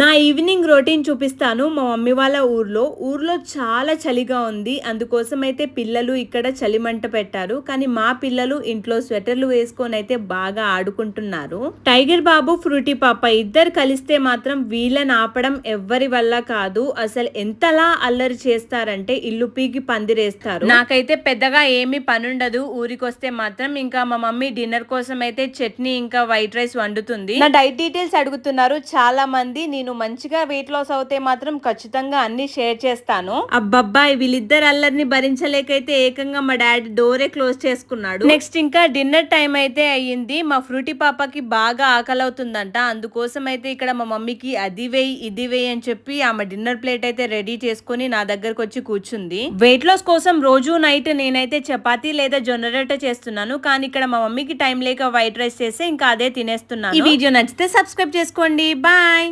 నా evening routine చూపిస్తాను మా మమ్మీ వాళ్ళ ఊర్లో. ఊర్లో చాలా చలిగా ఉంది. అందుకోసం అయితే పిల్లలు ఇక్కడ చలిమంట పెట్టారు. కానీ మా పిల్లలు ఇంట్లో స్వెటర్లు వేసుకొని అయితే బాగా ఆడుకుంటున్నారు. టైగర్ బాబు ఫ్రూటీ పాప ఇద్దరు కలిస్తే మాత్రం వీళ్ళని ఆపడం ఎవ్వరి వల్ల కాదు. అసలు ఎంతలా అల్లరి చేస్తారంటే ఇల్లు పీకి పందిరేస్తారు. నాకైతే పెద్దగా ఏమీ పనుండదు. ఊరికొస్తే మాత్రం ఇంకా మా మమ్మీ డిన్నర్ కోసం అయితే చట్నీ ఇంకా వైట్ రైస్ వండుతుంది. నా డైట్ డీటెయిల్స్ అడుగుతున్నారు. చాలా మంది నేను మంచిగా వెయిట్ లాస్ అవుతే మాత్రం ఖచ్చితంగా అన్ని షేర్ చేస్తాను. అబ్బబ్బాయి వీళ్ళిద్దరు అల్లరిని భరించలేకైతే ఏకంగా మా డాడీ డోరే క్లోజ్ చేసుకున్నాడు. నెక్స్ట్ ఇంకా డిన్నర్ టైం అయితే అయ్యింది. మా ఫ్రూటీ పాపకి బాగా ఆకలి అవుతుందంట అందుకోసం అయితే ఇక్కడ మా మమ్మీకి అది వేయి ఇది వేయి అని చెప్పి ఆమె డిన్నర్ ప్లేట్ అయితే రెడీ చేసుకుని నా దగ్గరకు వచ్చి కూర్చుంది. వెయిట్ లాస్ కోసం రోజు నైట్ నేనైతే చపాతీ లేదా జొన్న రొట్టె చేస్తున్నాను. కానీ ఇక్కడ మా మమ్మీకి టైం లేక వైట్ రైస్ చేస్తే ఇంకా అదే తినేస్తున్నాను. ఈ వీడియో నచ్చితే సబ్స్క్రైబ్ చేసుకోండి. బాయ్.